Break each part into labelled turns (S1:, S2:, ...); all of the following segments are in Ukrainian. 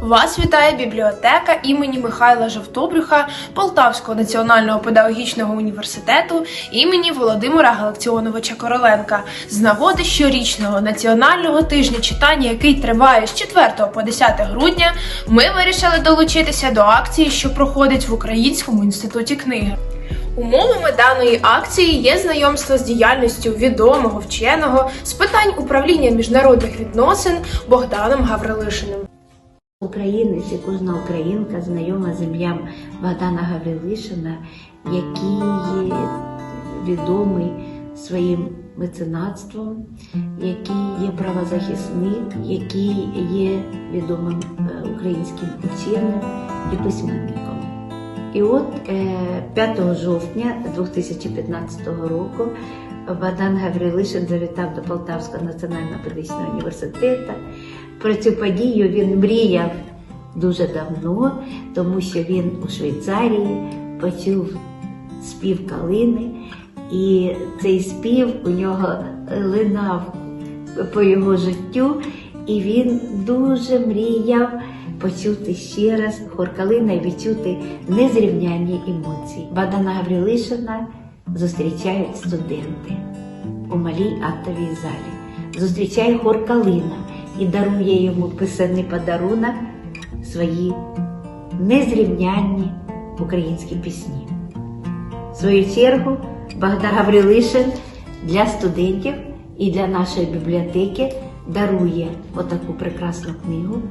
S1: Вас вітає бібліотека імені Михайла Жовтобрюха Полтавського національного педагогічного університету імені Володимира Галакціоновича Короленка з нагоди щорічного національного тижня читання, який триває з 4 по 10 грудня. Ми вирішили долучитися до акції, що проходить в Українському інституті книги. Умовами даної акції є знайомство з діяльністю відомого вченого з питань управління міжнародних відносин Богданом Гаврилишиним.
S2: Українець і кожна українка знайома з ім'ям Богдана Гаврилишина, який є відомий своїм меценатством, який є правозахисник, який є відомим е, українським ученим і письменником. І от е, 5 жовтня 2015 року Богдан Гаврилишин завітав до Полтавського національного педагогічного університету. Про цю подію він мріяв дуже давно, тому що він у Швейцарії почув спів калини, і цей спів у нього линав по його життю, і він дуже мріяв почути ще раз хор калина і відчути незрівнянні емоції. Богдана Гаврилишина зустрічають студенти у малій актовій залі. Зустрічає хор калина і дарує йому писаний подарунок свої незрівнянні українські пісні. В свою чергу Богдан Гаврилишин для студентів і для нашої бібліотеки дарує отаку прекрасну книгу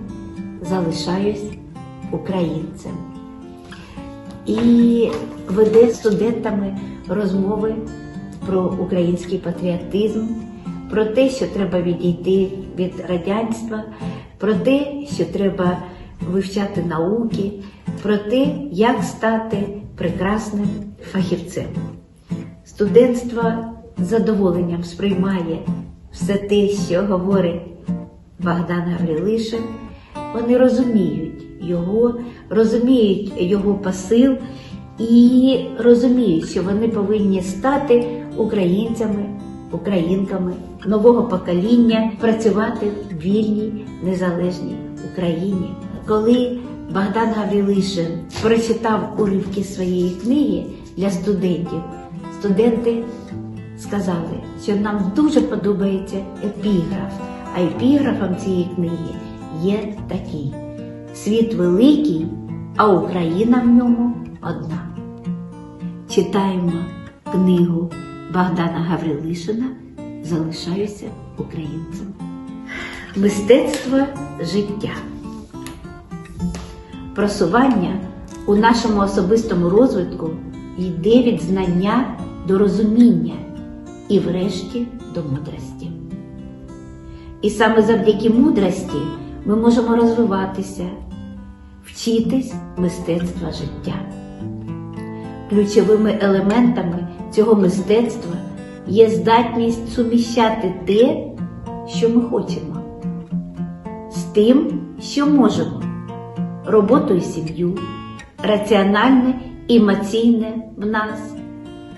S2: Залишаюсь українцем. І веде студентами розмови про український патріотизм, про те, що треба відійти від радянства, про те, що треба вивчати науки, про те, як стати прекрасним фахівцем. Студентство з задоволенням сприймає все те, що говорить Богдан Гаврилишин. Вони розуміють його, розуміють його посил і розуміють, що вони повинні стати українцями, українками нового покоління, працювати в вільній незалежній Україні. Коли Богдан Гаврилишин прочитав уривки своєї книги для студентів, студенти сказали, що нам дуже подобається епіграф, а епіграфом цієї книги є такий: світ великий, а Україна в ньому одна. Читаємо книгу Богдана Гаврилишина Залишаюся українцем. Мистецтво життя. Просування у нашому особистому розвитку йде від знання до розуміння і, врешті, до мудрості. І саме завдяки мудрості ми можемо розвиватися, вчитись мистецтва життя. Ключовими елементами цього мистецтва є здатність суміщати те, що ми хочемо, з тим, що можемо, роботу і сім'ю, раціональне і емоційне в нас,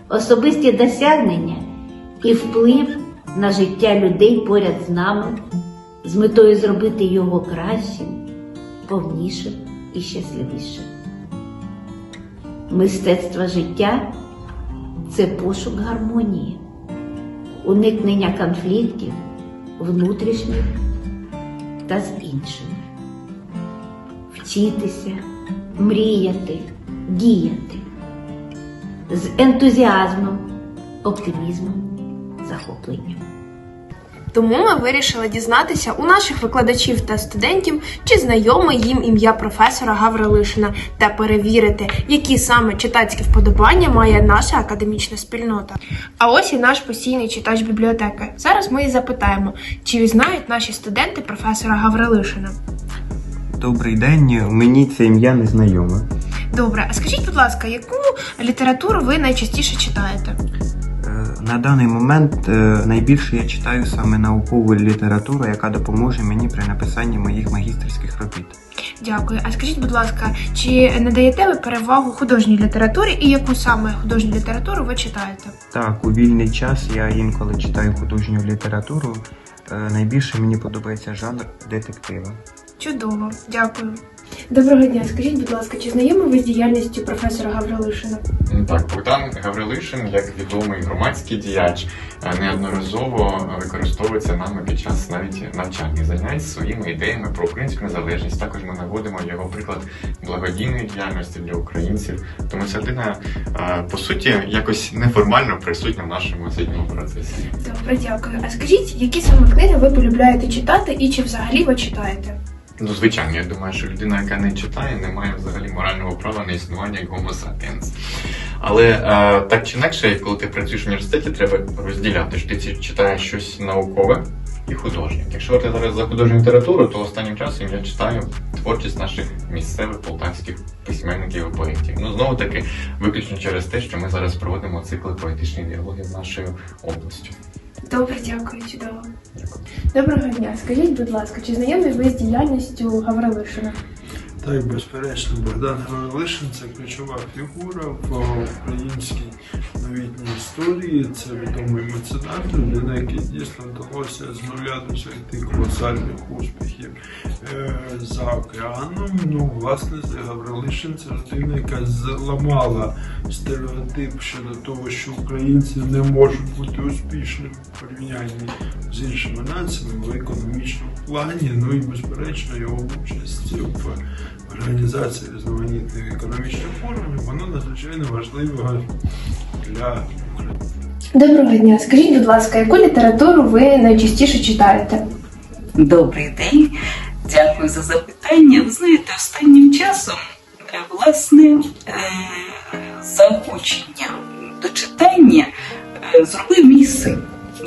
S2: особисті досягнення і вплив на життя людей поряд з нами з метою зробити його кращим, повнішим і щасливішим. Мистецтво життя це пошук гармонії, уникнення конфліктів внутрішніх та з іншими, вчитися, мріяти, діяти з ентузіазмом, оптимізмом, захопленням.
S1: Тому ми вирішили дізнатися у наших викладачів та студентів, чи знайоме їм ім'я професора Гаврилишина, та перевірити, які саме читацькі вподобання має наша академічна спільнота. А ось і наш постійний читач бібліотеки. Зараз ми і запитаємо, чи знають наші студенти професора Гаврилишина.
S3: Добрий день, мені це ім'я не знайоме.
S1: Добре, а скажіть, будь ласка, яку літературу ви найчастіше читаєте?
S3: На даний момент е, найбільше я читаю саме наукову літературу, яка допоможе мені при написанні моїх магістерських робіт.
S1: Дякую. А скажіть, будь ласка, чи надаєте ви перевагу художній літературі і яку саме художню літературу ви читаєте?
S3: Так, у вільний час я інколи читаю художню літературу. Е, Найбільше мені подобається жанр детектива.
S1: Чудово, дякую. Доброго дня. Скажіть, будь ласка, чи знайомі ви з діяльністю професора Гаврилишина?
S4: Так, Богдан Гаврилишин, як відомий громадський діяч, е, неодноразово використовується нами під час навіть навчальних занять своїми ідеями про українську незалежність. Також ми наводимо його приклад благодійної діяльності для українців. Тому ця людина е, по суті якось неформально присутня в нашому освітньому процесі.
S1: Добре, дякую. А скажіть, які саме книги ви полюбляєте читати і чи взагалі ви читаєте?
S4: Ну, звичайно, я думаю, що людина, яка не читає, не має взагалі морального права на існування як Homo sapiens. Але е, так чи інакше, коли ти працюєш в університеті, треба розділяти, що ти читаєш щось наукове і художнє. Якщо ти зараз за художню літературу, то останнім часом я читаю творчість наших місцевих полтавських письменників і поетів. Ну знову таки, виключно через те, що ми зараз проводимо цикли поетичних діалогів з нашою областю.
S1: Добре, дякую, чудово.
S4: Дякую.
S1: Доброго дня. Скажіть, будь ласка, чи знайомі ви з діяльністю Гаврилишина?
S5: Так, безперечно, Богдан Гаврилишин це ключова фігура в українській новітній історії. Це відомий меценат, людина, який дійсно вдалося з нуля досягти колосальних успіхів е, за океаном. Ну, власне, Гаврилишин це людина, яка зламала стереотип щодо того, що українці не можуть бути успішними в порівнянні з іншими націями в економічному плані. Ну і безперечно його участь в організації різноманітних економічних форумів, воно надзвичайно важливо для України.
S1: Доброго дня. Скажіть, будь ласка, яку літературу ви найчастіше читаєте?
S6: Добрий день, дякую за запитання. Ви знаєте, останнім часом е, власне е, заохочення до читання е, зробив мій син.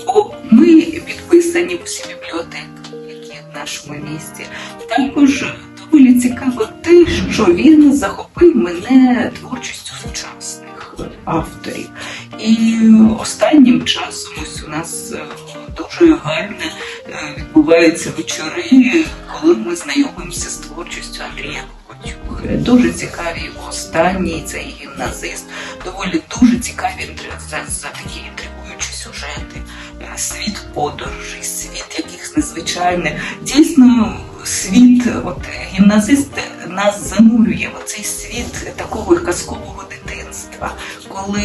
S6: Бо ми підписані в усі бібліотеки, які в нашому місті. Також доволі цікаво те, що він захопив мене творчістю сучасних авторів. І останнім часом ось у нас е, дуже гарне е, відбуваються вечори, коли ми знайомимося з творчістю Андрія Кокотюк. Дуже цікаві його останній цей гімназист. Доволі дуже цікаві за, за такі інтригуючі сюжети. Е, Світ подорожей, світ якихось незвичайних. Дійсно, світ, от гімназист нас занурює в цей світ такого казкового дитинства, коли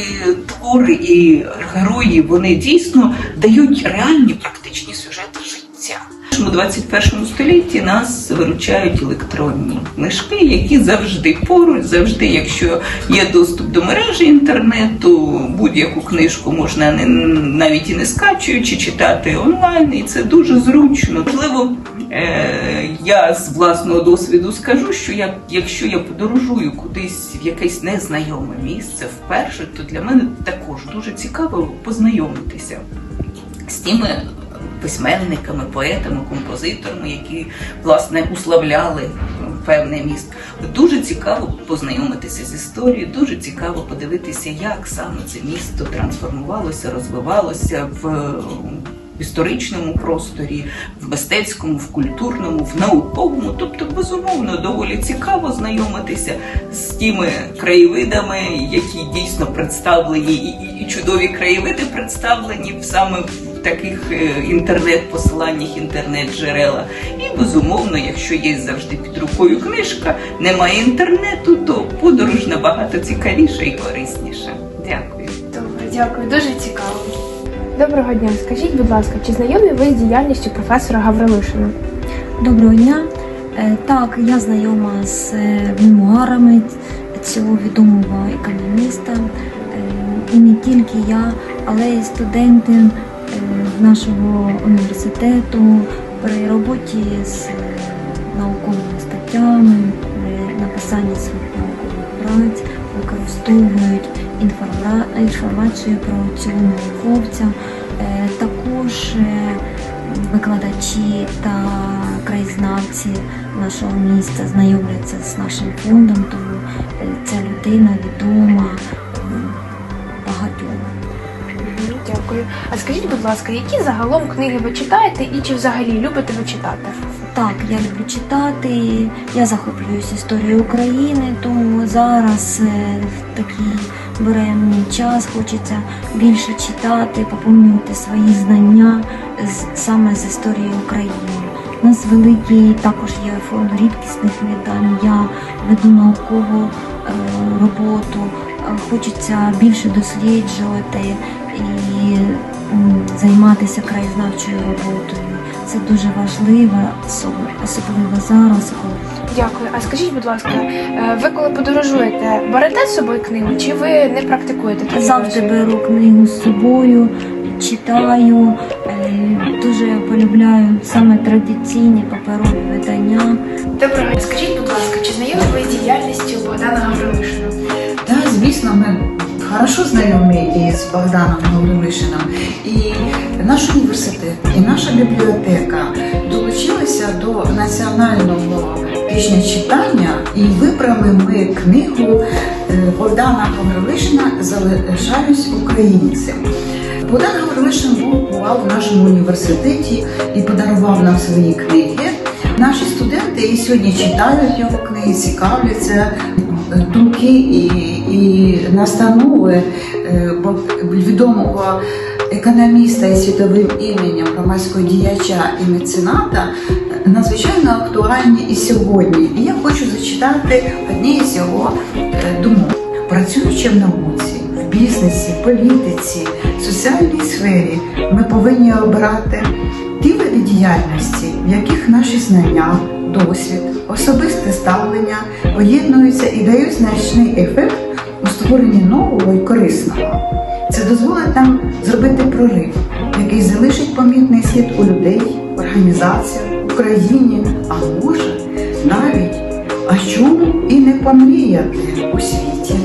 S6: твори і герої вони дійсно дають реальні практичні сюжети життя. У 21 столітті нас виручають електронні книжки, які завжди поруч, завжди, якщо є доступ до мережі інтернету, будь-яку книжку можна не навіть і не скачуючи читати онлайн, і це дуже зручно. Можливо, я з власного досвіду скажу, що я, якщо я подорожую кудись в якесь незнайоме місце вперше, то для мене також дуже цікаво познайомитися з тими письменниками, поетами, композиторами, які власне уславляли певне місто. Дуже цікаво познайомитися з історією, дуже цікаво подивитися, як саме це місто трансформувалося, розвивалося в історичному просторі, в мистецькому, в культурному, в науковому. Тобто, безумовно, доволі цікаво знайомитися з тими краєвидами, які дійсно представлені, і, і, чудові краєвиди представлені в саме в таких е, інтернет-посиланнях, інтернет-джерелах. І безумовно, якщо є завжди під рукою книжка, немає інтернету, то подорож набагато цікавіша і корисніша. Дякую.
S1: Добре, дякую, дуже цікаво. Доброго дня. Скажіть, будь ласка, чи знайомі ви з діяльністю професора Гаврилишина?
S7: Доброго дня. Е, Так, я знайома з е, мемуарами цього відомого економіста. Е, І не тільки я, але й студенти нашого університету при роботі з науковими статтями, при написанні своїх наукових праць використовують інформацію про цього науковця. Е, Також е, викладачі та краєзнавці нашого міста знайомляться з нашим фондом, тому е, ця людина відома багатьом.
S1: Дякую. А скажіть, будь ласка, які загалом книги ви читаєте і чи взагалі любите ви читати?
S7: Так, я люблю читати, я захоплююсь історією України, тому зараз в такий буремний час хочеться більше читати, поповнювати свої знання з, саме з історії України. У нас великий також є фонд рідкісних видань. Я веду наукову е, роботу. Е, Хочеться більше досліджувати і займатися краєзнавчою роботою. Це дуже важливо, особливо зараз, коли
S1: Дякую. А скажіть, будь ласка, е, ви коли подорожуєте, берете з собою книгу, чи ви не практикуєте таке?
S7: Завжди беру книгу з собою, читаю. е, Дуже полюбляю саме традиційні паперові видання.
S1: Доброго дня. Скажіть, будь ласка, чи знайомі ви з діяльністю Богдана Гаврилишина?
S8: Так, звісно, ми хорошо знайомі із Богданом Гаврилишином. І наш університет, і наша бібліотека долучилися до національного тижня читання і вибрали ми книгу е, Богдана Гаврилишина Залишаюсь українцем. Богдан Гаврилишин був бував в нашому університеті і подарував нам свої книги. Наші студенти і сьогодні читають його книги, цікавляться е, думки і, і настанови е, відомого економіста і світовим іменем громадського діяча і мецената надзвичайно актуальні і сьогодні. І я хочу зачитати одні з його е, думок. Працюючи в науці, в бізнесі, політиці, соціальній сфері, ми повинні обрати ті види діяльності, в яких наші знання, досвід, особисте ставлення поєднуються і дають значний ефект у створенні нового і корисного. Це дозволить нам зробити прорив, який залишить помітний слід у людей, організаціях, країні, а може навіть, а чому і не помріяти у світі.